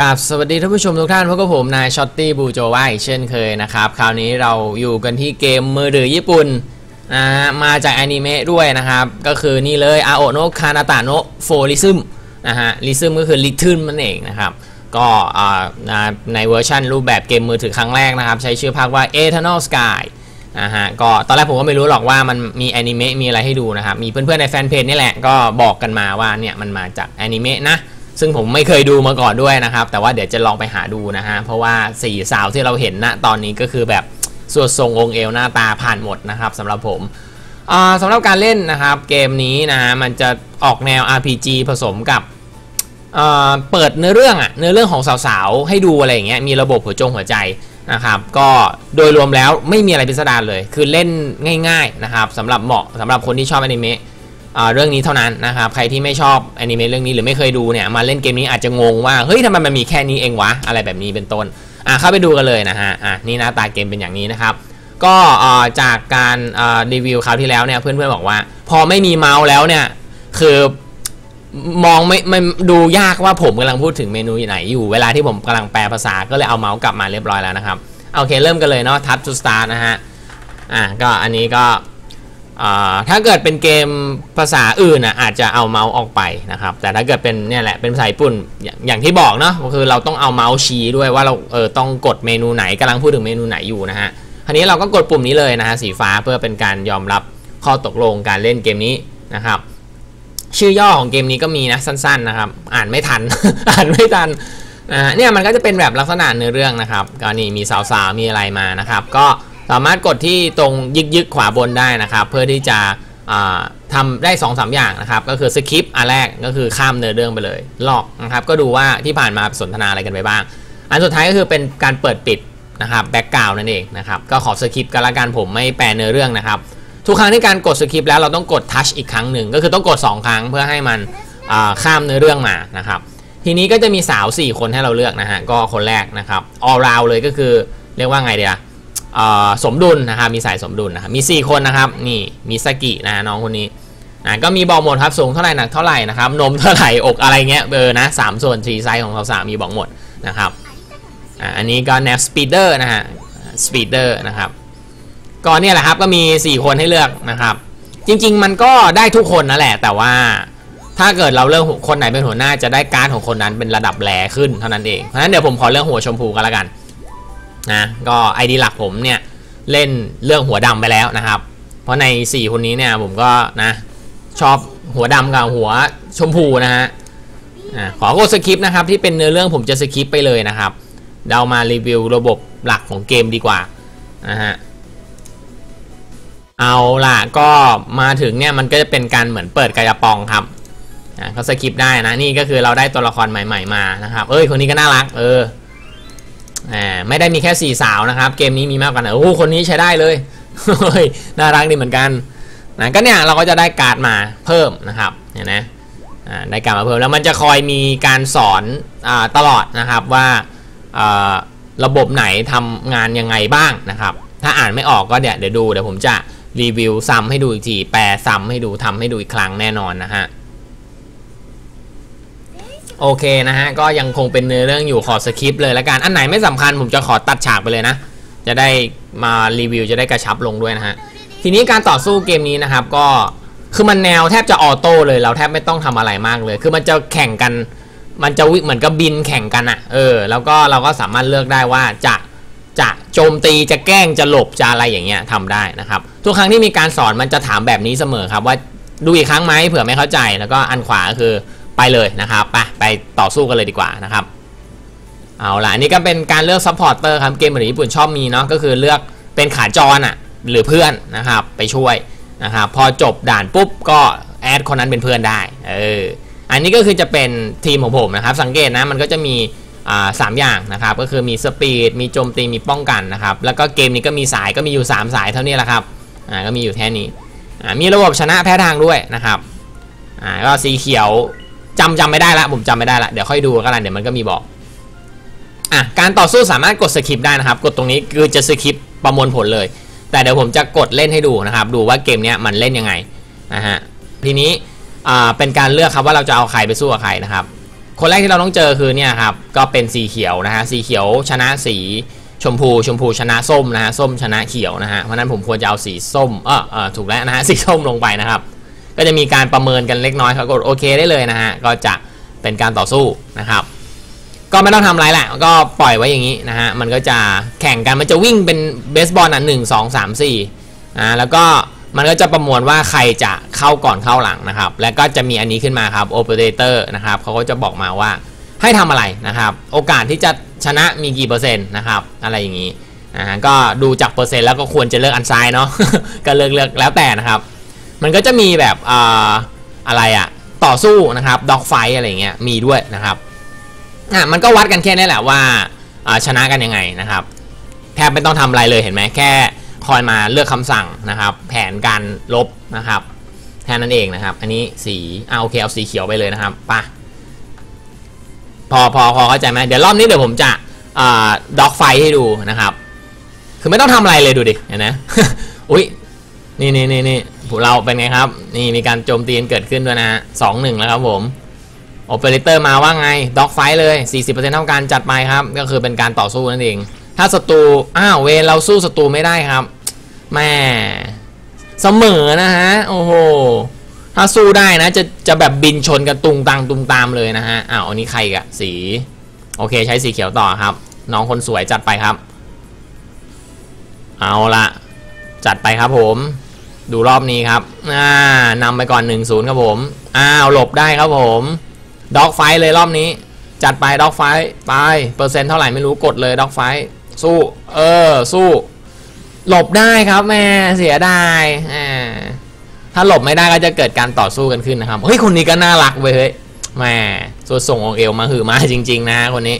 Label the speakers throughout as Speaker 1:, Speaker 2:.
Speaker 1: กับสวัสดีท่านผู้ชมทุกท่านพบกับผมนายช็อตตี้บูโจวาอีกเช่นเคยนะครับ คราวนี้เราอยู่กันที่เกมมือถือญี่ปุ่นนะฮะมาจากอนิเมะด้วยนะครับ ก็คือนี่เลยอาโอโนคานาตะโนโฟลิซึมนะฮะลิซึมก็คือลิทึมนั่นเองนะครับ ก็อ่าในเวอร์ชันรูปแบบเกมมือถือครั้งแรกนะครับ ใช้ชื่อภาคว่า Eternal Sky นะฮะก็ตอนแรกผมก็ไม่รู้หรอกว่ามันมีอนิเมะมีอะไรให้ดูนะครับ มีเพื่อนๆในแฟนเพจนี่แหละก็บอกกันมาว่าเนี่ยมันมาจากอนิเมะนะ ซึ่งผมไม่เคยดูมาก่อนด้วยนะครับ แต่ว่าเดี๋ยวจะลองไปหาดูนะฮะ เพราะว่าสี่สาวที่เราเห็นณตอนนี้ก็คือแบบส่วดทรงองค์เอวหน้าตาผ่านหมดนะครับสำหรับผมสำหรับการเล่นนะครับเกมนี้นะฮะมันจะออกแนว RPG ผสมกับเเปิดเนื้อเรื่องอะเนื้อเรื่องของสาวๆ ให้ดูอะไรอย่างเงี้ยมีระบบหัวจงหัวใจนะครับก็โดยรวมแล้วไม่มีอะไรพิสดารเลย คือเล่นง่าย ๆนะครับสำหรับเหมาะสำหรับคนที่ชอบอนิเมะ เรื่องนี้เท่านั้นนะครับใครที่ไม่ชอบแอนิเมะเรื่องนี้หรือไม่เคยดูเนี่ยมาเล่นเกมนี้อาจจะงงว่าเฮ้ยทำไมมันมีแค่นี้เองวะอะไรแบบนี้เป็นต้นอะเข้าไปดูกันเลยนะฮะอะนี่หน้าตาเกมเป็นอย่างนี้นะครับก็จากการรีวิวคราวที่แล้วเนี่ยเพื่อนๆบอกว่า พอไม่มีเมาส์แล้วเนี่ยคือมองไม่ไม่ดูยากว่าผมกำลังพูดถึงเมนูไหนอยู่เวลาที่ผมกำลังแปลภาษาก็เลยเอาเมาส์กลับมาเรียบร้อยแล้วนะครับโอเคเริ่มกันเลยเนาะทัชทูสตาร์นะฮะอะก็อันนี้ก็ ถ้าเกิดเป็นเกมภาษาอื่นอะอาจจะเอาเมาส์ออกไปนะครับ แต่ถ้าเกิดเป็นเนี่ยแหละเป็นภาษาญี่ปุ่นอย่างที่บอกเนาะก็คือเราต้องเอาเมาส์ชี้ด้วยว่าเราเออต้องกดเมนูไหนกำลังพูดถึงเมนูไหนอยู่นะฮะทีนี้เราก็กดปุ่มนี้เลยนะฮะสีฟ้าเพื่อเป็นการยอมรับข้อตกลงการเล่นเกมนี้นะครับ ชื่อย่อของเกมนี้ก็มีนะสั้นๆนะครับ อ่านไม่ทัน อ่านไม่ทันอ่าเนี่ยมันก็จะเป็นแบบลักษณะเนื้อเรื่องนะครับก็นี่มีสาวๆมีอะไรมานะครับ ก็ สามารถกดที่ตรงยึกยึกขวาบนได้นะครับ เพื่อที่จะทำได้2อสอย่างนะครับ ก็คือสคริปต์อันแรกก็คือข้ามเนื้อเรื่องไปเลยลอกนะครับก็ดูว่าที่ผ่านมาสนทนาอะไรกันไปบ้าง อันสุดท้ายก็คือเป็นการเปิดปิดนะครับแบ็กกราวน์นั่นเองนะครับก็ขอสคริปต์กันละกันผมไม่แปลเนื้อเรื่องนะครับทุกครั้งที่การกดสคริปต์แล้วเราต้องกดทัชอีกครั้งหนึ่งก็คือต้องกด 2 ครั้งเพื่อให้มันข้ามเนื้อเรื่องมานะครับทีนี้ก็จะมีสาว 4 คนให้เราเลือกนะฮะก็คนแรกนะครับ all round เลยก็คือเรียกว่าไงเดีย สมดุลนะครับมีสายสมดุลนะครับมี 4 คนนะครับนี่มีสกินะน้องคนนี้นะก็มีบอกหมดครับสูงเท่าไหร่หนักเท่าไหร่นะครับนมเท่าไหร่อกอะไรเงี้ยเบอร์นะสามส่วนสีไซส์ของสาวๆมีบอกหมดนะครับอันนี้ก็แนวสปีดเดอร์นะฮะสปีดเดอร์นะครับก็เนี่ยแหละครับก็มี 4 คนให้เลือกนะครับ จริง ๆ มันก็ได้ทุกคนนั่นแหละ แต่ว่าถ้าเกิดเราเลือกคนไหนเป็นหัวหน้าจะได้การ์ดของคนนั้นเป็นระดับแรขึ้นเท่านั้นเองเพราะฉะนั้นเดี๋ยวผมขอเลือกหัวชมพูกันละกัน นะก็ไอดีหลักผมเนี่ยเล่นเรื่องหัวดำไปแล้วนะครับ เพราะใน 4 คนนี้เนี่ยผมก็นะชอบหัวดำกับหัวชมพูนะฮะขอกดสคริปต์นะครับที่เป็นเนื้อเรื่องผมจะสคริปต์ไปเลยนะครับ เรามารีวิวระบบหลักของเกมดีกว่านะฮะเอาล่ะก็มาถึงเนี่ยมันก็จะเป็นการเหมือนเปิดกายปองครับเขาสคริปต์ได้นะนี่ก็คือเราได้ตัวละครใหม่ ๆมานะครับ เอ้ยคนนี้ก็น่ารักเออ ไม่ได้มีแค่ 4 สาวนะครับ เกมนี้มีมากกว่านะโอ้คนนี้ใช้ได้เลยน่ารักดีเหมือนกันนะก็เนี่ยเราก็จะได้การ์ดมาเพิ่มนะครับเห็นไหมได้การ์ดมาเพิ่มแล้วมันจะคอยมีการสอนอตลอดนะครับว่าระบบไหนทำงานยังไงบ้างนะครับ ถ้าอ่านไม่ออกก็เดี๋ยวเดี๋ยวดูเดี๋ยวผมจะรีวิวซ้ำให้ดูอีกที แปลซ้ำให้ดูทำให้ดูอีกครั้งแน่นอนนะฮะ โอเคนะฮะ ก็ยังคงเป็นเนื้อเรื่องอยู่ขอสคริปต์เลยล้วกัน อันไหนไม่สำคัญผมจะขอตัดฉากไปเลยนะ จะได้มารีวิวจะได้กระชับลงด้วยนะฮะ ทีนี้การต่อสู้เกมนี้นะครับ ก็คือมันแนวแทบจะออโต้เลยเราแทบไม่ต้องทำอะไรมากเลย คือมันจะแข่งกัน มันจะวิเหมือนกับบินแข่งกันอะ่ะเออ แล้วก็เราก็สามารถเลือกได้ว่าจะจะโจมตีจะแกล้งจะหลบจะอะไรอย่างเงี้ยทำได้นะครับ ทุกครั้งที่มีการสอนมันจะถามแบบนี้เสมอครับว่าดูอีกครั้งไหมเผื่อไม่เข้าใจแล้วก็อันขวาก็คือ ไปเลยนะครับไปไปต่อสู้กันเลยดีกว่านะครับเอาล่ะอันนี้ก็เป็นการเลือกซัพพอร์เตอร์ครับเกมเหมือญี่ปุ่นชอบมีเนาะก็คือเลือกเป็นขาจรอะหรือเพื่อนนะครับไปช่วยนะครับพอจบด่านปุ๊บก็แอดคนนั้นเป็นเพื่อนได้เอออันนี้ก็คือจะเป็นทีมของผมนะครับ สังเกตนะมันก็จะมีอ่าสามอย่างนะครับก็คือมีสปีดมีโจมตีมีป้องกันนะครับแล้วก็เกมนี้ก็มีสายก็มีอยู่ 3 สายเท่านี้แหละครับอ่าก็มีอยู่แค่นี้อ่ามีระบบชนะแพ้ทางด้วยนะครับอ่าก็สีเขียว จำจำไม่ได้ละผมจำไม่ได้ละเดี๋ยวค่อยดูกันเดี๋ยวมันก็มีบอกอะการต่อสู้สามารถกดสคริปได้นะครับ กดตรงนี้คือจะสคริปประมวลผลเลย แต่เดี๋ยวผมจะกดเล่นให้ดูนะครับ ดูว่าเกมนี้มันเล่นยังไงนะฮะทีนี้อ่าเป็นการเลือกครับว่าเราจะเอาใครไปสู้กับใครนะครับ คนแรกที่เราต้องเจอคือเนี่ยครับก็เป็นสีเขียวนะฮะสีเขียวชนะสีชมพูชมพูชนะส้มนะฮะส้มชนะเขียวนะฮะเพราะนั้นผมควรจะเอาสีส้มเออเออถูกแล้วนะฮะสีส้มลงไปนะครับ ก็จะมีการประเมินกันเล็กน้อยครับกดโอเคได้เลยนะฮะก็จะเป็นการต่อสู้นะครับ ก็ไม่ต้องทำอะไรแหละก็ปล่อยไว้อย่างนี้นะฮะมันก็จะแข่งกันมันจะวิ่งเป็นเบสบอลอะหนึ่งสองสามสี่อ่าแล้วก็มันก็จะประมวลว่าใครจะเข้าก่อนเข้าหลังนะครับ แล้วก็จะมีอันนี้ขึ้นมาครับโอเปอเรเตอร์นะครับเขาก็จะบอกมาว่าให้ทำอะไรนะครับ โอกาสที่จะชนะมีกี่เปอร์เซ็นต์นะครับ อะไรอย่างนี้นะฮะก็ดูจากเปอร์เซ็นต์แล้วก็ควรจะเลือกอันซ้ายเนาะก็เลือกเลือกแล้วแต่นะครับ มันก็จะมีแบบอ่าอะไรอะต่อสู้นะครับด็อกไฟอะไรเงี้ยมีด้วยนะครับอะมันก็วัดกันแค่นี้แหละว่าชนะกันยังไงนะครับแทบไม่ต้องทำอะไรเลยเห็นไหมแค่คอยมาเลือกคำสั่งนะครับ แผนการลบนะครับแค่นั้นเองนะครับ อันนี้สีอ่าโอเคเอาสีเขียวไปเลยนะครับปะพอพอพอเข้าใจไหมเดี๋ยวรอบนี้เดี๋ยวผมจะอ่ด็อกไฟให้ดูนะครับ คือไม่ต้องทำอะไรเลยดูดิเห็นไหมอุ้ย นี่นี่นี่นี่พวกเราเป็นไงครับ นี่มีการโจมตีกันเกิดขึ้นด้วยนะฮะสองหนึ่งแล้วครับผมโอเปอเรเตอร์มาว่าไงด็อกไฟเลย 40%เท่ากันจัดไปครับ ก็คือเป็นการต่อสู้นั่นเอง ถ้าศัตรูอ้าวเวรเราสู้ศัตรูไม่ได้ครับแม่เสมอนะฮะโอ้โหถ้าสู้ได้นะจะจะแบบบินชนกันตุงตังตุงตามเลยนะฮะอ้าวอันนี้ใครกะสี โอเคใช้สีเขียวต่อครับ น้องคนสวยจัดไปครับ เอาละจัดไปครับผม ดูรอบนี้ครับอ่านำไปก่อน 1-0 ครับผม อ้าวหลบได้ครับผมด็อกไฟเลยรอบนี้ จัดไปด็อกไฟไปเปอร์เซ็นต์เท่าไหร่ไม่รู้กดเลยด็อกไฟสู้ เออ สู้ หลบได้ครับแม่เสียดายอ่าถ้าหลบไม่ได้ก็จะเกิดการต่อสู้กันขึ้นนะครับ เฮ้ย คนนี้ก็น่ารักเว้ยเฮ้ยแม่ส่วนส่งองเอลมาหือมาจริง ๆ นะคนนี้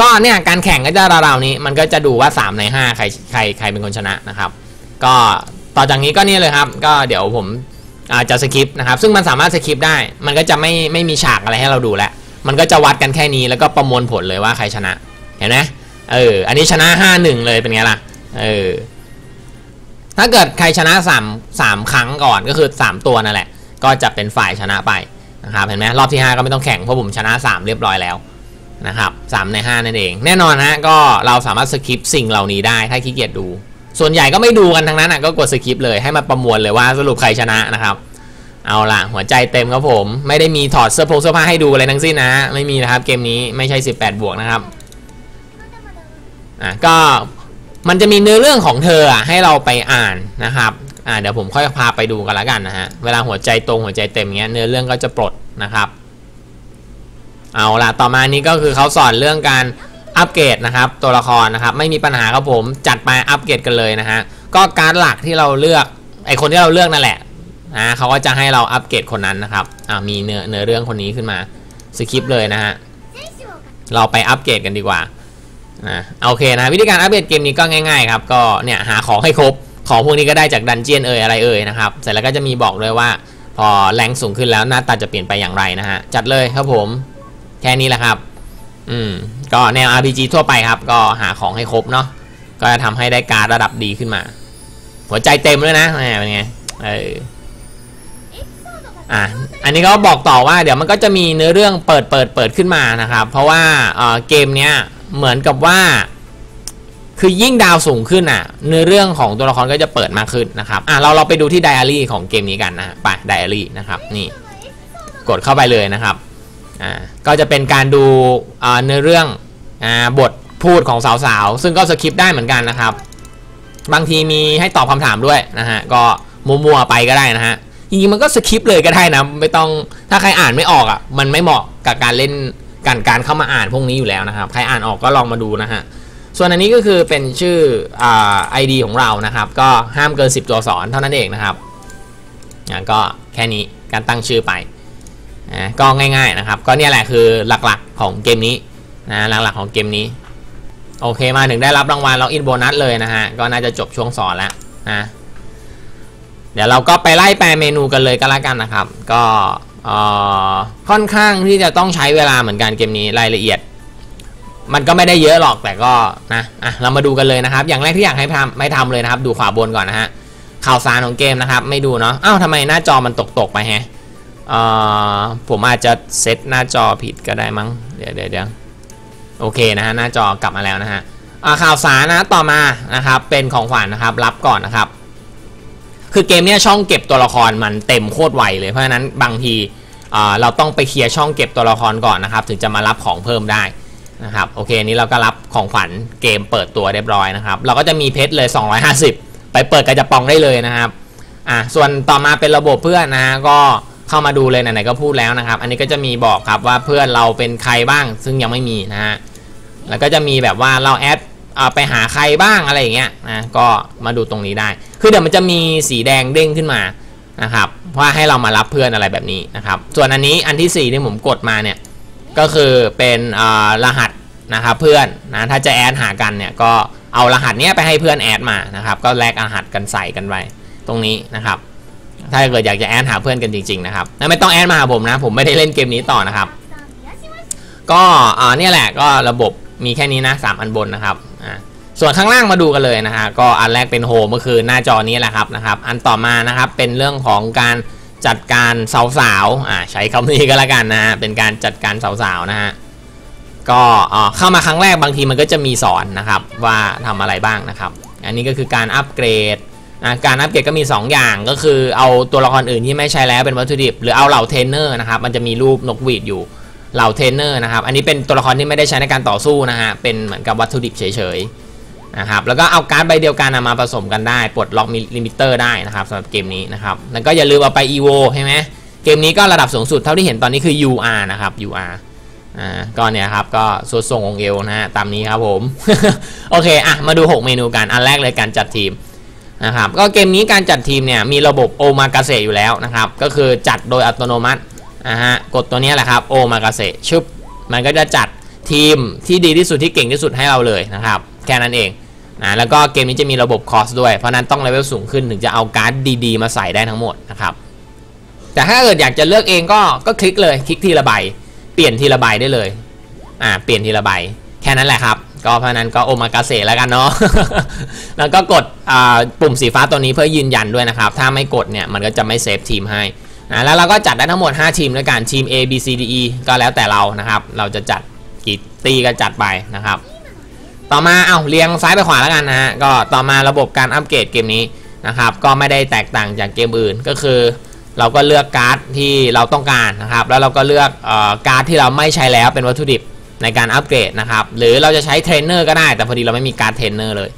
Speaker 1: ก็เนี่ยการแข่งก็จะราวๆนี้ มันก็จะดูว่า 3 ใน 5 ใครใครใครเป็นคนชนะนะครับ ก็ ต่อจากนี้ก็นี่เลยครับ ก็เดี๋ยวผมจะสคริปต์นะครับ ซึ่งมันสามารถสคริปต์ได้ มันก็จะไม่ไม่มีฉากอะไรให้เราดูแล้ว มันก็จะวัดกันแค่นี้แล้วก็ประมวลผลเลยว่าใครชนะ เห็นไหมเออ อันนี้ชนะ5-1เลยเป็นไงล่ะ เออ ถ้าเกิดใครชนะ3 3ครั้งก่อนก็คือ3ตัวนั่นแหละ ก็จะเป็นฝ่ายชนะไปนะครับเห็นไหมรอบที่ 5 ก็ไม่ต้องแข่งเพราะผมชนะ 3 เรียบร้อยแล้วนะครับ3ใน 5 นั่นเอง แน่นอนฮะก็เราสามารถสคริปต์สิ่งเหล่านี้ได้ถ้าขี้เกียจดู ส่วนใหญ่ก็ไม่ดูกันทั้งนั้นอะก็กดสคริปต์เลยให้มาประมวลเลยว่าสรุปใครชนะนะครับเอาล่ะหัวใจเต็มครับผม ไม่ได้มีถอดเสื้อผงเสื้อผ้าให้ดูอะไรทั้งสิ้นนะ ไม่มีนะครับเกมนี้ไม่ใช่ 18 บวกนะครับอะก็มันจะมีเนื้อเรื่องของเธอให้เราไปอ่านนะครับอ่าเดี๋ยวผมค่อยพาไปดูกันละกันนะฮะเวลาหัวใจตรงหัวใจเต็มเงี้ยเนื้อเรื่องก็จะปลดนะครับ เอาล่ะต่อมานี้ก็คือเขาสอนเรื่องการ อัปเกรดนะครับตัวละครนะครับไม่มีปัญหาครับผมจัดไปอัปเกรดกันเลยนะฮะก็การหลักที่เราเลือกไอคนที่เราเลือกนั่นแหละนะเขาก็จะให้เราอัปเกรดคนนั้นนะครับอ่ามีเนื้อเนื้อเรื่องคนนี้ขึ้นมาสคริปต์เลยนะฮะเราไปอัปเกรดกันดีกว่านะโอเคนะวิธีการอัปเกรดเกมนี้ก็ง่ายๆครับก็เนี่ยหาของให้ครบของพวกนี้ก็ได้จากดันเจียนเอ่ยอะไรเอ่ยนะครับเสร็จแล้วก็จะมีบอกเลยว่า พอแรงสูงขึ้นแล้วหน้าตาจะเปลี่ยนไปอย่างไรนะฮะจัดเลยครับผม แค่นี้แหละครับ อืมก็แนว RPG ทั่วไปครับ ก็หาของให้ครบเนาะก็จะทำให้ได้การระดับดีขึ้นมา หัวใจเต็มเลยนะแหมเป็นไงเอออะอันนี้ก็บอกต่อว่าเดี๋ยวมันก็จะมีเนื้อเรื่องเปิดเปิดเปิดขึ้นมานะครับ เพราะว่าเออเกมเนี้ยเหมือนกับว่า คือยิ่งดาวสูงขึ้นอะ เนื้อเรื่องของตัวละครก็จะเปิดมากขึ้นนะครับอะเราเราไปดูที่ไดอารี่ของเกมนี้กันนะไปไดอารี่นะครับ นี่ กดเข้าไปเลยนะครับ อ่าก็จะเป็นการดูเนื้อเรื่องอ่าบทพูดของสาวๆ ซึ่งก็สคริปต์ได้เหมือนกันนะครับ บางทีมีให้ตอบคำถามด้วยนะฮะ ก็มัวๆไปก็ได้นะฮะ จริงๆ มันก็สคริปต์เลยก็ได้นะ ไม่ต้อง ถ้าใครอ่านไม่ออกอะ มันไม่เหมาะกับการเล่นการการเข้ามาอ่านพวกนี้อยู่แล้วนะครับ ใครอ่านออกก็ลองมาดูนะฮะ ส่วนอันนี้ก็คือเป็นชื่ออ่า ID ของเรานะครับ ก็ห้ามเกิน 10 ตัวสอนเท่านั้นเองนะครับอ่าก็แค่นี้การตั้งชื่อไป นะก็ง่ายๆนะครับ ก็เนี่ยแหละคือหลักๆของเกมนี้นะหลักๆของเกมนี้ โอเคมาถึงได้รับรางวัลล็อกอินโบนัสเลยนะฮะ ก็น่าจะจบช่วงสอนแล้วนะเดี๋ยวเราก็ไปไล่แปลเมนูกันเลยก็แล้วกันนะครับ ก็ค่อนข้างที่จะต้องใช้เวลาเหมือนกันเกมนี้รายละเอียด มันก็ไม่ได้เยอะหรอกแต่ก็นะอะเรามาดูกันเลยนะครับ อย่างแรกที่อยากให้ทำไม่ทำเลยนะครับ ดูขวาบนก่อนนะฮะข่าวสารของเกมนะครับ ไม่ดูเนาะอ้าวทำไมหน้าจอมันตกๆไปแฮะ ผมอาจจะเซตหน้าจอผิดก็ได้มั้ง เดี๋ยวเดี๋ยวโอเคนะฮะหน้าจอกลับมาแล้วนะฮะข่าวสารนะต่อมานะครับเป็นของขวัญนะครับรับก่อนนะครับ คือเกมเนี้ยช่องเก็บตัวละครมันเต็มโคตรไวเลยเพราะฉะนั้นบางทีอ่าเราต้องไปเคลียร์ช่องเก็บตัวละครก่อนนะครับ ถึงจะมารับของเพิ่มได้นะครับโอเคนี้เราก็รับของขวัญเกมเปิดตัวเรียบร้อยนะครับ เราก็จะมีเพชรเลย 250 ไปเปิดกระจะปองได้เลยนะครับอะส่วนต่อมาเป็นระบบเพื่อนนะฮะก็ เข้ามาดูเลยไหนๆก็พูดแล้วนะครับ อันนี้ก็จะมีบอกครับว่าเพื่อนเราเป็นใครบ้าง ซึ่งยังไม่มีนะฮะแล้วก็จะมีแบบว่าเราแอดไปหาใครบ้างอะไรอย่างเงี้ยนะก็มาดูตรงนี้ได้ คือเดี๋ยวมันจะมีสีแดงเด้งขึ้นมานะครับว่าให้เรามารับเพื่อนอะไรแบบนี้นะครับ ส่วนอันนี้อันที่4ที่ผมกดมาเนี่ยก็คือเป็นรหัสนะครับเพื่อนนะถ้าจะแอดหากันเนี่ยก็เอารหัสเนี้ยไปให้เพื่อนแอดมานะครับ ก็แลกรหัสกันใส่กันไปตรงนี้นะครับ ถ้าเกิดอยากจะแอดหาเพื่อนกันจริงๆนะครับไม่ต้องแอดมาหาผมนะ ผมไม่ได้เล่นเกมนี้ต่อนะครับ ก็อ่าเนี่ยแหละก็ระบบมีแค่นี้นะ3อันบนนะครับอ่าส่วนข้างล่างมาดูกันเลยนะฮะก็อันแรกเป็นโฮมก็คือหน้าจอนี้แหละครับนะครับ อันต่อมานะครับเป็นเรื่องของการจัดการสาวๆอ่าใช้คำนี้ก็แล้วกันนะฮะเป็นการจัดการสาวๆนะฮะก็เข้ามาครั้งแรกบางทีมันก็จะมีสอนนะครับว่าทำอะไรบ้างนะครับ อันนี้ก็คือการอัปเกรด การอัปเกรดก็มี 2 อย่างก็คือเอาตัวละครอื่นที่ไม่ใช่แล้วเป็นวัตถุดิบ หรือเอาเหล่าเทรนเนอร์นะครับมันจะมีรูปนกหวีดอยู่เหล่าเทรนเนอร์นะครับอันนี้เป็นตัวละครที่ไม่ได้ใช้ในการต่อสู้นะฮะเป็นเหมือนกับวัตถุดิบเฉยๆนะครับแล้วก็เอาการ์ดใบเดียวกันมาผสมกันได้ปลดล็อกมีลิมิเตอร์ได้นะครับสำหรับเกมนี้นะครับแล้วก็อย่าลืมเอาไป EVO ใช่ไหมเกมนี้ก็ระดับสูงสุดเท่าที่เห็นตอนนี้คือ UR นะครับ UR อ่าก็เนี่ยครับก็สุดทรงองเอวนะฮะตามนี้ครับผม โอเคอะมาดู 6 เมนูกันอันแรกเลยการจัดทีม นะครับก็เกมนี้การจัดทีมเนี่ยมีระบบโอมากาเซอยู่แล้วนะครับก็คือจัดโดยอัตโนมัตินะฮะกดตัวนี้แหละครับโอมากาเซชึบมันก็จะจัดทีมที่ดีที่สุดที่เก่งที่สุดให้เราเลยนะครับแค่นั้นเองนะแล้วก็เกมนี้จะมีระบบคอสด้วย เพราะนั้นต้องเลเวลสูงขึ้นถึงจะเอาการ์ดดีๆ มาใส่ได้ทั้งหมดนะครับแต่ถ้าเกิดอยากจะเลือกเองก็ก็คลิกเลยคลิกทีละใบเปลี่ยนทีละใบได้เลยอ่าเปลี่ยนทีละใบแค่นั้นแหละครับ ก็เพราะนั้นก็โอมากาเสะแล้วกันเนาะ แล้วก็กดปุ่มสีฟ้าตัวนี้เพื่อยืนยันด้วยนะครับ ถ้าไม่กดเนี่ยมันก็จะไม่เซฟทีมให้นะแล้วเราก็จัดได้ทั้งหมด 5 ทีมด้วยกันทีม A B C D E ก็แล้วแต่เรานะครับ เราจะจัดกี่ตีก็จัดไปนะครับ ต่อมาเอาเรียงซ้ายไปขวาแล้วกันนะฮะ ก็ต่อมาระบบการอัปเกรดเกมนี้นะครับ ก็ไม่ได้แตกต่างจากเกมอื่น ก็คือ เราก็เลือกการ์ดที่เราต้องการนะครับ แล้วเราก็เลือกออการ์ดที่เราไม่ใช้แล้วเป็นวัตถุดิบ ในการอัปเกรดนะครับ หรือเราจะใช้เทรนเนอร์ก็ได้แต่พอดีเราไม่มีการเทรนเนอร์เลย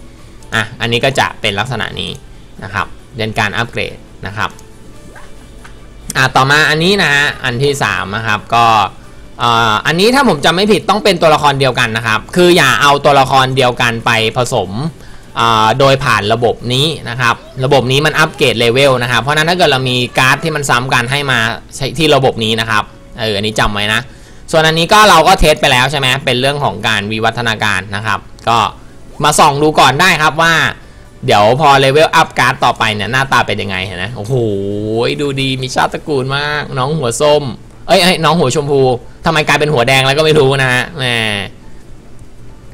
Speaker 1: อะอันนี้ก็จะเป็นลักษณะนี้นะครับเป็นการอัปเกรดนะครับอะต่อมาอันนี้นะฮะอันที่3นะครับก็อันนี้ถ้าผมจำไม่ผิดต้องเป็นตัวละครเดียวกันนะครับ คืออย่าเอาตัวละครเดียวกันไปผสมโดยผ่านระบบนี้นะครับ ระบบนี้มันอัปเกรดเลเวลนะครับ เพราะนั้นถ้าเกิดเรามีการ์ดที่มันซ้ำกันให้มาใช้ที่ระบบนี้นะครับ เออ อันนี้จำไว้นะ ส่วนอันนี้ก็เราก็เทสไปแล้วใช่ไหมเป็นเรื่องของการวิวัฒนาการนะครับ ก็มาส่องดูก่อนได้ครับว่า เดี๋ยวพอเลเวลอัพการ์ดต่อไปเนี่ยหน้าตาเป็นยังไงเห็นไหมโอ้โหดูดีมีชาติตระกูลมาก น้องหัวส้ม เอ้ยน้องหัวชมพูทำไมกลายเป็นหัวแดงแล้วก็ไม่รู้นะฮะแหม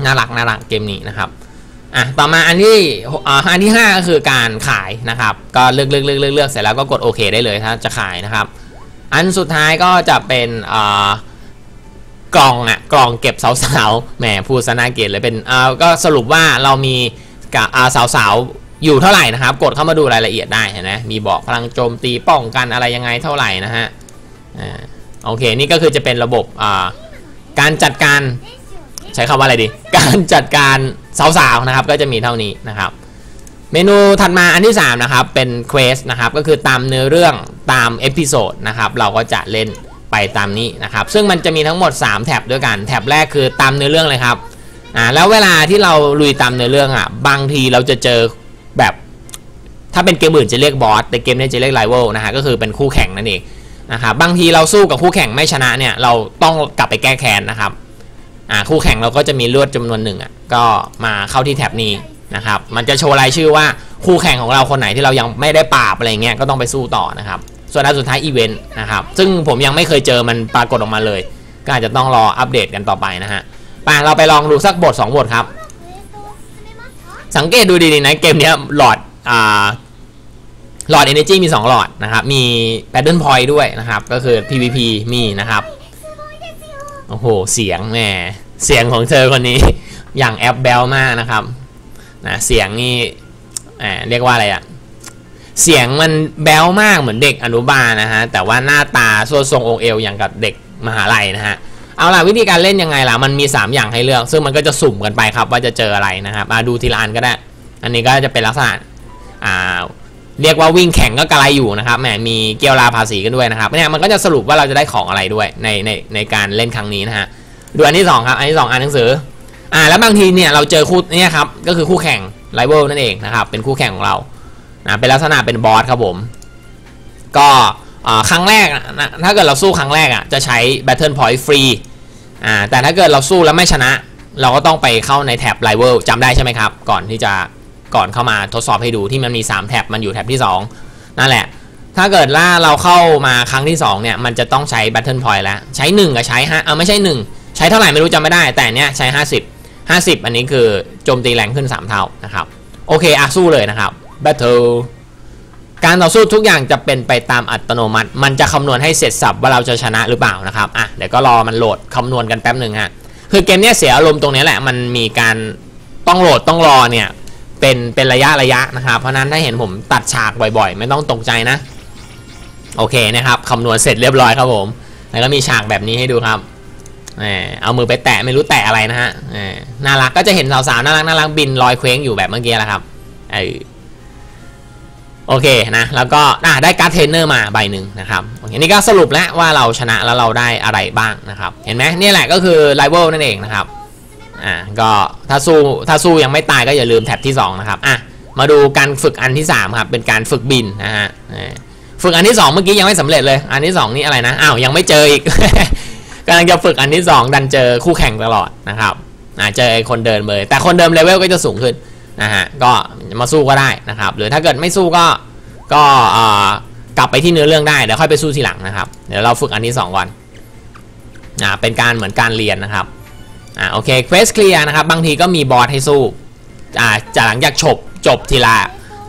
Speaker 1: น่ารักน่ารักเกมนี้นะครับอะต่อมาอันที่อ่าอันที่5ก็คือการขายนะครับ ก็เลือกเลือกเลือกเลือกเลือกเสร็จแล้วก็กดโอเคได้เลยถ้าจะขายนะครับ อันสุดท้ายก็จะเป็นอ่า กล่องอะกล่องเก็บสาวๆแหมพูดซะน่าเกลียดเลยเป็นอ่าก็สรุปว่าเรามีกับอ่าสาวๆอยู่เท่าไหร่นะครับ กดเข้ามาดูรายละเอียดได้เห็นไหมมีบอกพลังโจมตีป้องกันอะไรยังไงเท่าไหร่นะฮะอ่าโอเคนี่ก็คือจะเป็นระบบอ่าการจัดการใช้คำว่าอะไรดี การจัดการสาวๆนะครับ ก็จะมีเท่านี้นะครับ เมนูถัดมาอันที่3นะครับเป็นเควสนะครับก็คือตามเนื้อเรื่องตามเอพิโซดนะครับเราก็จะเล่น ไปตามนี้นะครับ ซึ่งมันจะมีทั้งหมด 3 แท็บด้วยกัน แท็บแรกคือตามเนื้อเรื่องเลยครับอ่าแล้วเวลาที่เราลุยตามเนื้อเรื่องอะบางทีเราจะเจอแบบถ้าเป็นเกมอื่นจะเรียกบอสแต่เกมนี้จะเรียกไลเวลนะฮะก็คือเป็นคู่แข่งนั่นเองนะครับบางทีเราสู้กับคู่แข่งไม่ชนะเนี่ยเราต้องกลับไปแก้แค้นนะครับอ่าคู่แข่งเราก็จะมีเลือดจำนวนหนึ่งอะก็มาเข้าที่แท็บนี้นะครับมันจะโชว์รายชื่อว่าคู่แข่งของเราคนไหนที่เรายังไม่ได้ปราบอะไรเงี้ยก็ต้องไปสู้ต่อนะครับ ส่วนอันสุดท้ายอีเวนต์นะครับซึ่งผมยังไม่เคยเจอมันปรากฏออกมาเลย ก็อาจจะต้องรออัปเดตกันต่อไปนะฮะไปเราไปลองดูสักบท2บทครับ สังเกตดูดีๆนะเกมนี้หลอดอ่าหลอด Energy มี 2 หลอดนะครับ มี Pattern Point ด้วยนะครับ ก็คือ PVP มีนะครับ โอ้โห เสียงแหมเสียงของเธอคนนี้ อย่างแอปเบลมากนะครับนะเสียงนี่เรียกว่าอะไรอะ เสียงมันแบลมากเหมือนเด็กอนุบาลนะฮะแต่ว่าหน้าตาโซทรงองเอวอย่างกับเด็กมหาลัยนะฮะเอาล่ะวิธีการเล่นยังไงล่ะมันมี 3 อย่างให้เลือก ซึ่งมันก็จะสุ่มกันไปครับว่าจะเจออะไรนะครับมาดูทีละอันก็ได้ อันนี้ก็จะเป็นลักษณะอ่าเรียกว่าวิ่งแข่งก็กระไรอยู่นะครับแหมมีเกียวลาภาษีกันด้วยนะครับเนี่ยมันก็จะสรุปว่าเราจะได้ของอะไรด้วยในในในการเล่นครั้งนี้นะฮะดูอันที่ 2 ครับ อันที่ 2 อ่านหนังสืออ่าแล้วบางทีเนี่ยเราเจอคู่เนี่ยครับก็คือคู่แข่งไลเวลนั่นเองนะครับเป็นคู่แข่งของเรา นะเป็นลักษณะเป็นบอสครับผม ก็ครั้งแรกนะถ้าเกิดเราสู้ครั้งแรกอะจะใช้ Battle Point ฟรีอ่าแต่ถ้าเกิดเราสู้แล้วไม่ชนะ เราก็ต้องไปเข้าในแท็บไลเวลจำได้ใช่ไหมครับ ก่อนที่จะก่อนเข้ามาทดสอบให้ดูที่มันมี 3 แท็บมันอยู่แท็บที่ 2 นั่นแหละ ถ้าเกิดล่าเราเข้ามาครั้งที่ 2 เนี่ย มันจะต้องใช้ Battle Point แล้ว ใช้ 1 กับใช้5เออไม่ใช่ 1 ใช้เท่าไหร่ไม่รู้จำไม่ได้ แต่เนี้ยใช้ 50 50 อันนี้คือโจมตีแรงขึ้น 3 เท่านะครับโอเคอะสู้เลยนะครับ Battle การต่อสู้ทุกอย่างจะเป็นไปตามอัตโนมัติ มันจะคำนวณให้เสร็จสับว่าเราจะชนะหรือเปล่านะครับ อะ เดี๋ยวก็รอมันโหลดคำนวณกันแป๊บหนึ่งฮะ คือเกมนี้เสียอารมณ์ตรงนี้แหละ มันมีการต้องโหลดต้องรอเนี่ย เป็นเป็นระยะระยะนะครับ เพราะนั้นถ้าเห็นผมตัดฉากบ่อยๆ ไม่ต้องตกใจนะ โอเคนะครับคำนวณเสร็จเรียบร้อยครับผม แล้วก็มีฉากแบบนี้ให้ดูครับเอามือไปแตะไม่รู้แตะอะไรนะฮะน่ารักก็จะเห็นสาวๆน่ารักน่ารักบินลอยเคว้งอยู่แบบเมื่อกี้แหละครับอ โอเคนะแล้วก็ได้การ์ดเทรนเนอร์มาใบหนึ่งนะครับอันนี้ก็สรุปแล้วว่าเราชนะแล้วเราได้อะไรบ้างนะครับ เห็นไหมนี่แหละก็คือไลเวลนั่นเองนะครับอ่าก็ถ้าสู้ถ้าสู้ยังไม่ตายก็อย่าลืมแท็บที่2นะครับอะมาดูการฝึกอันที่3ครับเป็นการฝึกบินนะฮะฝึกอันที่ 2 เมื่อกี้ยังไม่สำเร็จเลย อันที่ 2 นี่อะไรนะอ้าวยังไม่เจออีกกำลังจะฝึกอันที่ 2 ดันเจอคู่แข่งตลอดนะครับอ่าเจอคนเดินเลย แต่คนเดิมเลเวลก็จะสูงขึ้น นะฮะก็มาสู้ก็ได้นะครับหรือถ้าเกิดไม่สู้ก็ก็กลับไปที่เนื้อเรื่องได้เดี๋ยวค่อยไปสู้ทีหลังนะครับเดี๋ยวเราฝึกอันที่2ก่อนอ่าเป็นการเหมือนการเรียนนะครับอ่าโอเคเควสเคลียร์นะครับบางทีก็มีบอสให้สู้อ่าจากหลังจากจบจบทีละ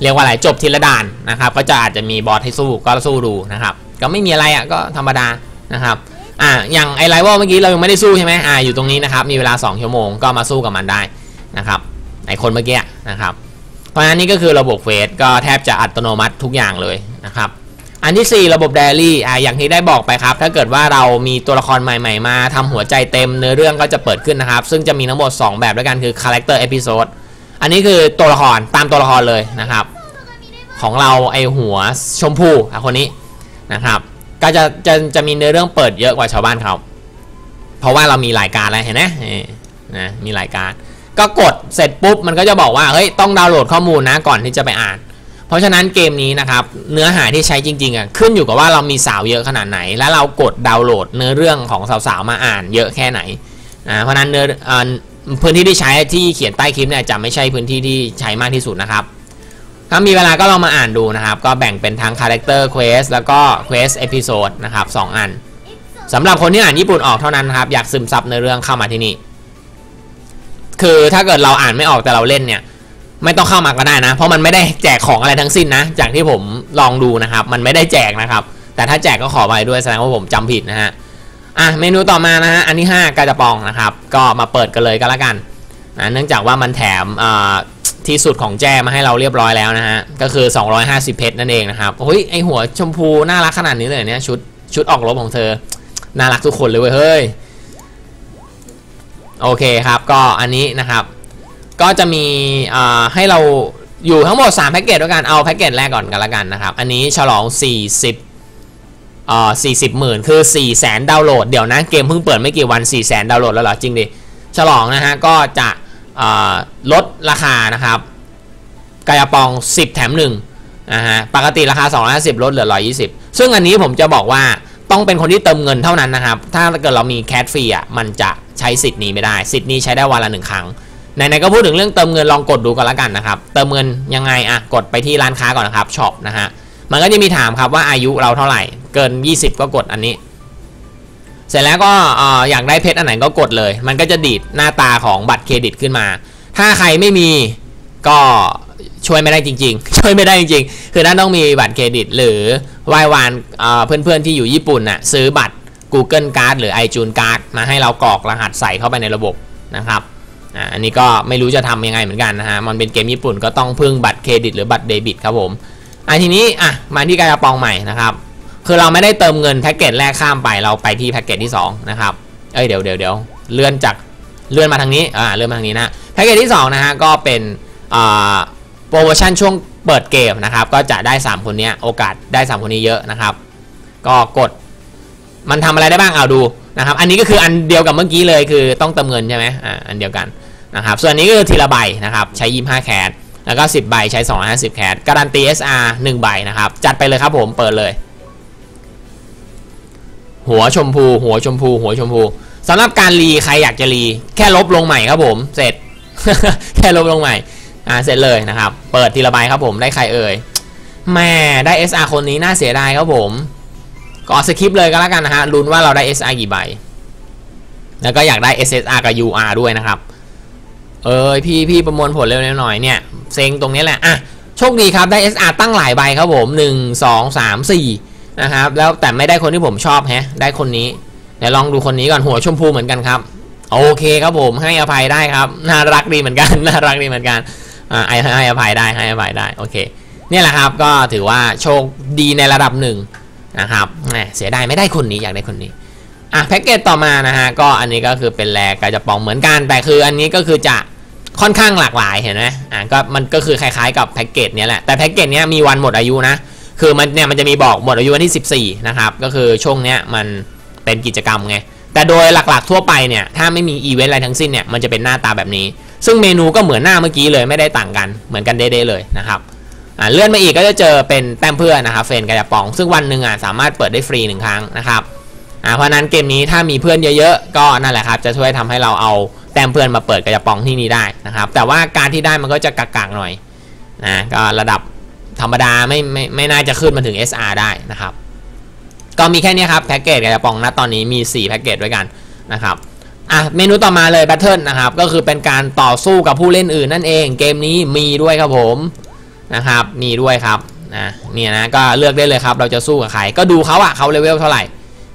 Speaker 1: เรียกว่าอะไรจบทีละด่านนะครับ ก็จะอาจจะมีบอสให้สู้ก็สู้ดูนะครับก็ไม่มีอะไรอะก็ธรรมดานะครับอ่าอย่างไอไลวอลเมื่อกี้เรายังไม่ได้สู้ใช่ไหมอ่าอยู่ตรงนี้นะครับมีเวลา 2 ชั่วโมงก็มาสู้กับมันได้นะครับ ไอคนเมื่อกี้นะครับเพราะฉะนั้นนี่ก็คือระบบเฟสก็แทบจะอัตโนมัติทุกอย่างเลยนะครับอันที่ 4 ระบบเดลี่อ่าอย่างที่ได้บอกไปครับ ถ้าเกิดว่าเรามีตัวละครใหม่ ๆ มาทำหัวใจเต็มเนื้อเรื่องก็จะเปิดขึ้นนะครับ ซึ่งจะมีทั้งหมด 2 แบบด้วยกันคือคาแรคเตอร์เอพิโซดอันนี้คือตัวละครตามตัวละครเลยนะครับ ของเราไอหัวชมพูอะคนนี้นะครับ ก็จะจะจะมีเนื้อเรื่องเปิดเยอะกว่าชาวบ้านเขาเพราะว่าเรามีหลายการแล้วเห็นไหมนะมีหลายการ ก็กดเสร็จปุ๊บมันก็จะบอกว่าเฮ้ยต้องดาวน์โหลดข้อมูลนะก่อนที่จะไปอ่าน เพราะฉะนั้นเกมนี้นะครับเนื้อหาที่ใช้จริงๆอะขึ้นอยู่กับว่าเรามีสาวเยอะขนาดไหน แล้วเรากดดาวน์โหลดเนื้อเรื่องของสาวๆมาอ่านเยอะแค่ไหนอ่าเพราะนั้นเนื้อพื้นที่ที่ใช้ที่เขียนใต้คลิปเนี่ยจะไม่ใช่พื้นที่ที่ใช้มากที่สุดนะครับ ถ้ามีเวลาก็ลองมาอ่านดูนะครับ ก็แบ่งเป็นทั้ง Character Quest แล้วก็ Quest Episode นะครับ2อันสำหรับคนที่อ่านญี่ปุ่นออกเท่านั้นนะครับอยากซึมซับในเรื่องเข้ามาที่นี่ คือถ้าเกิดเราอ่านไม่ออกแต่เราเล่นเนี่ย ไม่ต้องเข้ามาก็ได้นะ เพราะมันไม่ได้แจกของอะไรทั้งสิ้นนะ จากที่ผมลองดูนะครับ มันไม่ได้แจกนะครับ แต่ถ้าแจกก็ขอไปด้วยแสดงว่าผมจำผิดนะฮะอะเมนูต่อมานะฮะอันที่5กาจะปองนะครับ ก็มาเปิดกันเลยก็แล้วกันนะเนื่องจากว่ามันแถมที่สุดของแจมาให้เราเรียบร้อยแล้วนะฮะ ก็คือ 250 เพชรนั่นเองนะครับโอ้ย ไอหัวชมพูน่ารักขนาดนี้เลยเนี่ยชุดชุดออกรบของเธอ น่ารักทุกคนเลยเว้ย เฮ้ย โอเคครับก็อันนี้นะครับ ก็จะมีให้เราอยู่ทั้งหมด3แพ็กเกจด้วยกันเอาแพ็กเกจแรกก่อนกันละกันนะครับ อันนี้ฉลอง 40เอ่อ40หมื่นคือ4แสนดาวน์โหลดเดี๋ยวนะเกมเพิ่งเปิดไม่กี่วัน4แสนดาวน์โหลดแล้วเหรอจริงดิฉลองนะฮะก็จะลดราคานะครับกายปอง 10 แถม1นะฮะปกติราคา 250 ลดเหลือ 120 ซึ่งอันนี้ผมจะบอกว่าต้องเป็นคนที่เติมเงินเท่านั้นนะครับ ถ้าเกิดเรามีแคชฟรีอะมันจะ ใช้สิทธิ์นี้ไม่ได้ สิทธิ์นี้ใช้ได้วันละหนึ่งครั้งไหนๆก็พูดถึงเรื่องเติมเงินลองกดดูกันล้วกันนะครับ เติมเงินยังไงอะกดไปที่ร้านค้าก่อนนะครับช็อปนะฮะมันก็จะมีถามครับว่าอายุเราเท่าไหร่ เกิน 20 ก็กดอันนี้ เสร็จแล้วก็อยากได้เพชรอันไหนก็กดเลย มันก็จะดีดหน้าตาของบัตรเครดิตขึ้นมา ถ้าใครไม่มีก็ช่วยไม่ได้จริง ๆ ช่วยไม่ได้จริง ๆ คือท่าต้องมีบัตรเครดิต หรือวายวานเพื่อนๆที่อยู่ญี่ปุ่นน่ะซื้อบัตร Google Card หรือ iTunes Card มาให้เรากรอกรหัสใส่เข้าไปในระบบนะครับอันนี้ก็ไม่รู้จะทำยังไงเหมือนกันนะฮะ มันเป็นเกมญี่ปุ่นก็ต้องพึ่งบัตรเครดิตหรือบัตรเดบิตครับผมอะทีนี้อะมาที่กายปองใหม่นะครับคือเราไม่ได้เติมเงินแพ็กเกจแรกข้ามไปเราไปที่แพ็กเกจที่2นะครับเอ้ยเดี๋ยวเดี๋ยวเดี๋ยวเลื่อนจากเลื่อนมาทางนี้อ่าเลื่อนมาทางนี้นะแพ็กเกจที่2นะฮะก็เป็นอ่าโปรโมชั่นช่วงเปิดเกมนะครับก็จะได้ 3 คนนี้โอกาสได้ 3 คนนี้เยอะนะครับ ก็กด มันทำอะไรได้บ้างเอาดูนะครับ อันนี้ก็คืออันเดียวกับเมื่อกี้เลยคือต้องเติมเงินใช่ไหมอ่าอันเดียวกันนะครับ ส่วนนี้ก็คือทีละใบนะครับ ใช้ 25 แคดแล้วก็ 10 ใบใช้ 250 แคดการันตี SR 1 ใบนะครับ จัดไปเลยครับผมเปิดเลย หัวชมพู หัวชมพู หัวชมพูสำหรับการรีใครอยากจะรี แค่ลบลงใหม่ครับผม เสร็จ แค่ลบลงใหม่อ่าเสร็จเลยนะครับ เปิดทีละใบครับผมได้ใครเอ่ยแม่ได้ SR คนนี้น่าเสียดายครับผม ก็สคริปเลยก็แล้วกันนะฮะลุ้นว่าเราได้ SR กี่ใบ แล้วก็อยากได้ SSR กับ UR ด้วยนะครับ เอ้ยพี่พี่ประมวลผลเร็วหน่อยเนี่ยเซ็งตรงนี้แหละอะโชคดีครับได้ SR ตั้งหลายใบครับผม 1 2 3 4นะครับแล้วแต่ไม่ได้คนที่ผมชอบฮะได้คนนี้เดี๋ยวลองดูคนนี้ก่อนหัวชมพูเหมือนกันครับโอเคครับผมให้อภัยได้ครับน่ารักดีเหมือนกันน่ารักดีเหมือนกันอ่าให้อภัยได้ให้อภัยได้โอเค เนี่ยแหละครับก็ถือว่าโชคดีในระดับหนึ่ง นะครับเสียดายไม่ได้คนนี้อยากได้คนนี้อะแพ็กเกจต่อมานะฮะก็อันนี้ก็คือเป็นแลกกระจะปองเหมือนกันแต่คืออันนี้ก็คือจะค่อนข้างหลากหลายเห็นไหมอะก็มันก็คือคล้ายๆกับแพ็กเกจเนี้ยแหละแต่แพ็กเกจเนี้ยมีวันหมดอายุนะคือมันเนี่ยมันจะมีบอกหมดอายุวันที่ 14 นะครับ ก็คือช่วงเนี้ยมันเป็นกิจกรรมไงแต่โดยหลักๆทั่วไปเนี่ยถ้าไม่มีอีเวนต์อะไรทั้งสิ้นเนี่ยมันจะเป็นหน้าตาแบบนี้ ซึ่งเมนูก็เหมือนหน้าเมื่อกี้เลยไม่ได้ต่างกันเหมือนกันเด้ๆเลยนะครับ อ่าเลื่อนมาอีกก็จะเจอเป็นแต้มเพื่อนนะครับเฟรนกระป๋อง ซึ่งวันหนึ่งอะสามารถเปิดได้ฟรีหนึ่งครั้งนะครับอ่าเพราะนั้นเกมนี้ถ้ามีเพื่อนเยอะๆ ก็นั่นแหละครับจะช่วยทำให้เราเอาแต้มเพื่อนมาเปิดกระป๋องที่นี่ได้นะครับ แต่ว่าการที่ได้มันก็จะกักๆหน่อยนะก็ระดับธรรมดาไม่ไม่ไม่น่าจะขึ้นมาถึง SR ได้นะครับ ก็มีแค่นี้ครับแพ็กเกจกระป๋องนะตอนนี้มี 4 แพ็กเกจด้วยกันนะครับอะเมนูต่อมาเลยแบทเทิลนะครับก็คือเป็นการต่อสู้กับผู้เล่นอื่นนั่นเอง เกมนี้มีด้วยครับผม นะครับมีด้วยครับนะเนี่ยนะก็เลือกได้เลยครับ เราจะสู้กับใครก็ดูเขาอะเขาเลเวลเท่าไหร่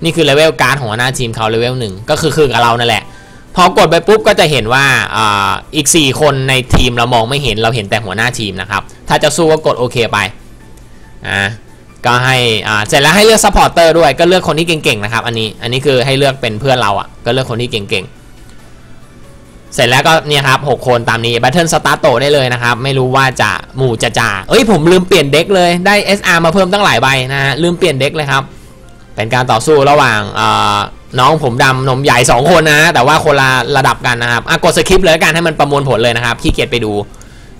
Speaker 1: นี่คือเลเวลการ์ดของหัวหน้าทีมเขาเลเวลหนึ่งก็คือคือกับเรานั่นแหละ พอกดไปปุ๊บก็จะเห็นว่าอ่าอีก 4 คนในทีมเรามองไม่เห็นเราเห็นแต่หัวหน้าทีมนะครับ ถ้าจะสู้ก็กดโอเคไปอ่าก็ให้อ่าเสร็จแล้วให้เลือกซัพพอร์เตอร์ด้วยก็เลือกคนที่เก่งๆนะครับอันนี้อันนี้คือให้เลือกเป็นเพื่อนเราอะ่ะก็เลือกคนที่เก่งๆ เสร็จแล้วก็เนี่ยครับ6คนตามนี้บัตเทิลสตาร์โตได้เลยนะครับ ไม่รู้ว่าจะหมู่จะจ่าเอ้ยผมลืมเปลี่ยนเด็กเลยได้ SR มาเพิ่มตั้งหลายใบนะฮะลืมเปลี่ยนเด็กเลยครับ เป็นการต่อสู้ระหว่างน้องผมดำนมใหญ่ 2 คนนะ แต่ว่าคนละระดับกันนะครับอะกดสคริปต์เลยกันให้มันประมวลผลเลยนะครับขี้เกียจไปดู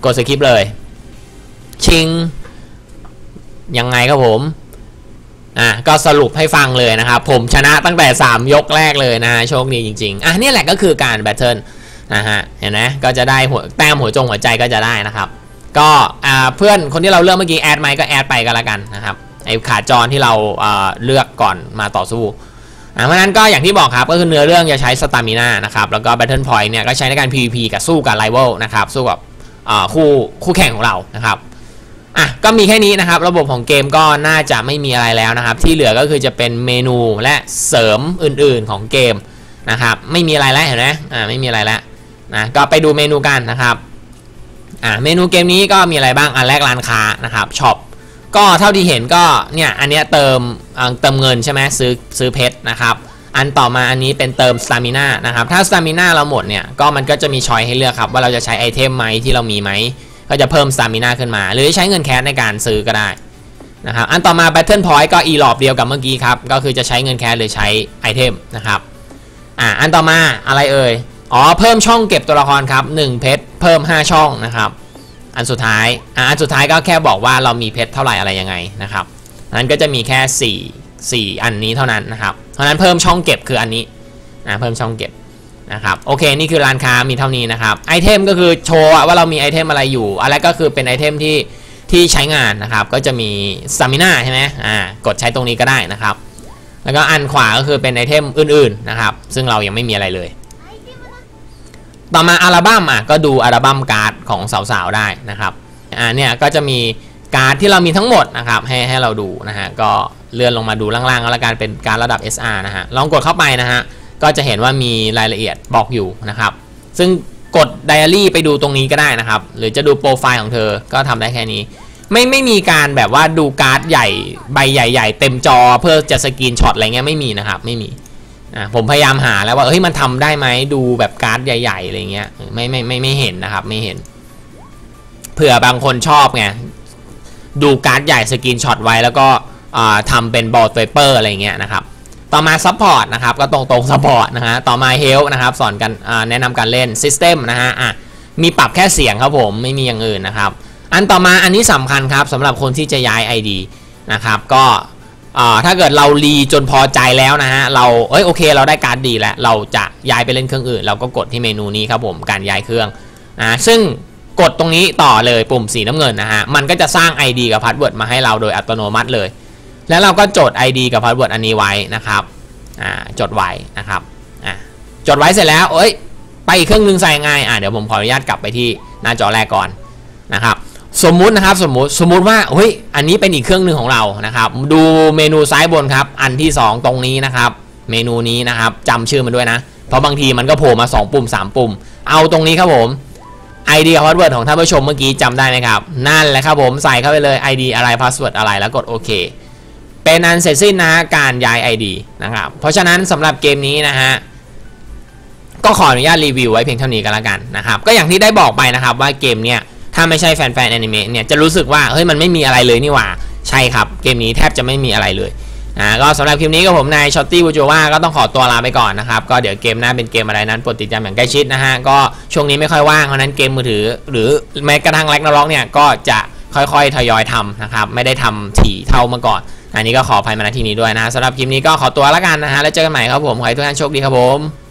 Speaker 1: กดสคริปต์เลย ชิง ยังไงครับผมอะก็สรุปให้ฟังเลยนะครับ ผมชนะตั้งแต่ 3 ยกแรกเลยนะโชคดีจริง ๆ อะนี่แหละก็คือการแบทเทิล นะฮะเห็นไหมก็จะได้หัวแต้มหัวจงหัวใจก็จะได้นะครับ ก็เพื่อนคนที่เราเลือกเมื่อกี้แอดไหมก็แอดไปก็แล้วกันนะครับไอ้ขาจรที่เราเลือกก่อนมาต่อสู้เพราะนั้นก็อย่างที่บอกครับก็คือเนื้อเรื่องจะใช้สตามิน่านะครับแล้วก็แบทเทิลพอยต์เนี่ยก็ใช้ในการ PVP กับสู้กับไ i เวลนะครับสู้กับคู่คู่แข่งของเรานะครับอะก็มีแค่นี้นะครับระบบของเกมก็น่าจะไม่มีอะไรแล้วนะครับ ที่เหลือก็คือจะเป็นเมนูและเสริมอื่นๆของเกมนะครับไม่มีอะไรแล้วเห็นไหมอ่าไม่มีอะไรแล้ว นะก็ไปดูเมนูกันนะครับอ่าเมนูเกมนี้ก็มีอะไรบ้างอันแรกร้านค้านะครับช็อปก็เท่าที่เห็นก็เนี่ยอันเนี้ยเติมเติมเงินใช่ไหมซื้อซื้อเพชรนะครับอันต่อมาอันนี้เป็นเติมสตามิน่านะครับถ้าสตามิน่าเราหมดเนี่ยก็มันก็จะมีชอยให้เลือกครับว่าเราจะใช้ไอเทมไหมที่เรามีไหมก็จะเพิ่มสตามิน่าขึ้นมา หรือใช้เงินแคสในการซื้อก็ได้นะครับอันต่อมา Battle Point ก็อีหลอบเดียวกับเมื่อกี้ครับก็คือจะใช้เงินแคสหรือใช้ไอเทมนะครับอ่าอันต่อมาอะไรเอ่ย อ๋อเพิ่มช่องเก็บตัวละครครับ1เพชรเพิ่ม 5 ช่องนะครับ อันสุดท้ายอ่าอันสุดท้ายก็แค่บอกว่าเรามีเพชรเท่าไหร่อะไรยังไงนะครับนั้นก็จะมีแค่ 4 4 อันนี้เท่านั้นนะครับ เพราะนั้นเพิ่มช่องเก็บคืออันนี้อ่าเพิ่มช่องเก็บนะครับโอเคนี่คือร้านค้ามีเท่านี้นะครับไอเทมก็คือโชว์ว่าเรามีไอเทมอะไรอยู่อะไรก็คือเป็นไอเทมที่ที่ใช้งานนะครับ ก็จะมีสตามิน่าใช่ไหมอ่ากดใช้ตรงนี้ก็ได้นะครับ แล้วก็อันขวาก็คือเป็นไอเทมอื่นๆนะครับ ซึ่งเรายังไม่มีอะไรเลย ต่อมาอัลบั้มอะก็ดูอัลบั้มการ์ดของสาวๆได้นะครับอ่าเนี่ยก็จะมีการ์ดที่เรามีทั้งหมดนะครับให้ให้เราดูนะฮะก็เลื่อนลงมาดูล่างๆก็แล้วกันเป็นการระดับ SR นะฮะลองกดเข้าไปนะฮะก็จะเห็นว่ามีรายละเอียดบอกอยู่นะครับ ซึ่งกดไดอารี่ไปดูตรงนี้ก็ได้นะครับ หรือจะดูโปรไฟล์ของเธอก็ทำได้แค่นี้ ไม่ไม่มีการแบบว่าดูการ์ดใหญ่ใบใหญ่ ๆ เต็มจอเพื่อจะสกรีนช็อตอะไรเงี้ยไม่มีนะครับไม่มี อ่าผมพยายามหาแล้วว่าเฮ้ยมันทำได้ไหมดูแบบการ์ดใหญ่ๆอะไรเงี้ยไม่ไม่ไม่ไม่เห็นนะครับ ไม่เห็นเผื่อบางคนชอบไงดูการ์ดใหญ่สกรีนช็อตไว้แล้วก็อ่าทำเป็นบอลเปเปอร์อะไรเงี้ยนะครับต่อมาซัพพอร์ตนะครับก็ตรงตรงซัพพอร์ตนะฮะต่อมาเฮลนะครับสอนกันแนะนำการเล่นซิสเต็มนะฮะอะมีปรับแค่เสียงครับผมไม่มีอย่างอื่นนะครับ อันต่อมาอันนี้สำคัญครับสำหรับคนที่จะย้าย ID นะครับก็ อ่าถ้าเกิดเรารีจนพอใจแล้วนะฮะเราเอ้ยโอเค เราได้การ์ดดีแล้วเราจะย้ายไปเล่นเครื่องอื่น เราก็กดที่เมนูนี้ครับผมการย้ายเครื่องอ่าซึ่งกดตรงนี้ต่อเลยปุ่มสีน้ำเงินนะฮะมันก็จะสร้าง ID กับพาสเวิร์ดมาให้เราโดยอัตโนมัติเลย แล้วเราก็จด ID กับพาสเวิร์ดอันนี้ไว้นะครับอ่าจดไว้นะครับอ่าจดไว้เสร็จแล้วเอ้ยไปอีกเครื่องนึงใส่ไงอ่าเดี๋ยวผมขออนุญาตกลับไปที่หน้าจอแรกก่อนนะครับ สมมุตินะครับสมมุติสมมุติว่าเฮ้ยอันนี้เป็นอีกเครื่องหนึ่งของเรานะครับ ดูเมนูซ้ายบนครับ อันที่ 2 ตรงนี้นะครับ เมนูนี้นะครับจำชื่อมันด้วยนะ เพราะบางทีมันก็โผล่มา 2 ปุ่ม 3 ปุ่ม เอาตรงนี้ครับผม ID กับพาสเวิร์ดของท่านผู้ชมเมื่อกี้จำได้ไหมครับ นั่นแหละครับผมใส่เข้าไปเลย ID อะไรพาสเวิร์ดอะไรแล้วกดโอเคเป็นอันเสร็จสิ้นนะการย้าย ID นะครับเพราะฉะนั้นสำหรับเกมนี้นะฮะก็ขออนุญาตรีวิวไว้เพียงเท่านี้ก็แล้วกันนะครับก็อย่างที่ได้บอกไปนะครับว่าเกมเนี้ย ถ้าไม่ใช่แฟนๆแอนิเมะเนี่ยจะรู้สึกว่าเฮ้ยมันไม่มีอะไรเลยนี่หว่าใช่ครับ เกมนี้แทบจะไม่มีอะไรเลยอ่าก็สำหรับคลิปนี้ก็ผมนายช็อตตี้บูโจว่าก็ต้องขอตัวลาไปก่อนนะครับ ก็เดี๋ยวเกมหน้าเป็นเกมอะไรนั้นโปรดติดตามอย่างใกล้ชิดนะฮะ ก็ช่วงนี้ไม่ค่อยว่างเพราะนั้นเกมมือถือ หรือแม้กระทั่งแร็กนาร็อกเนี่ยก็จะค่อยๆทยอยทำนะครับ ไม่ได้ทำถี่เท่าเมื่อก่อน อันนี้ก็ขออภัยมาณที่นี้ด้วยนะสำหรับคลิปนี้ก็ขอตัวละกันนะฮะแล้วเจอกันใหม่ครับผมขอให้ทุกท่านโชคดีครับผม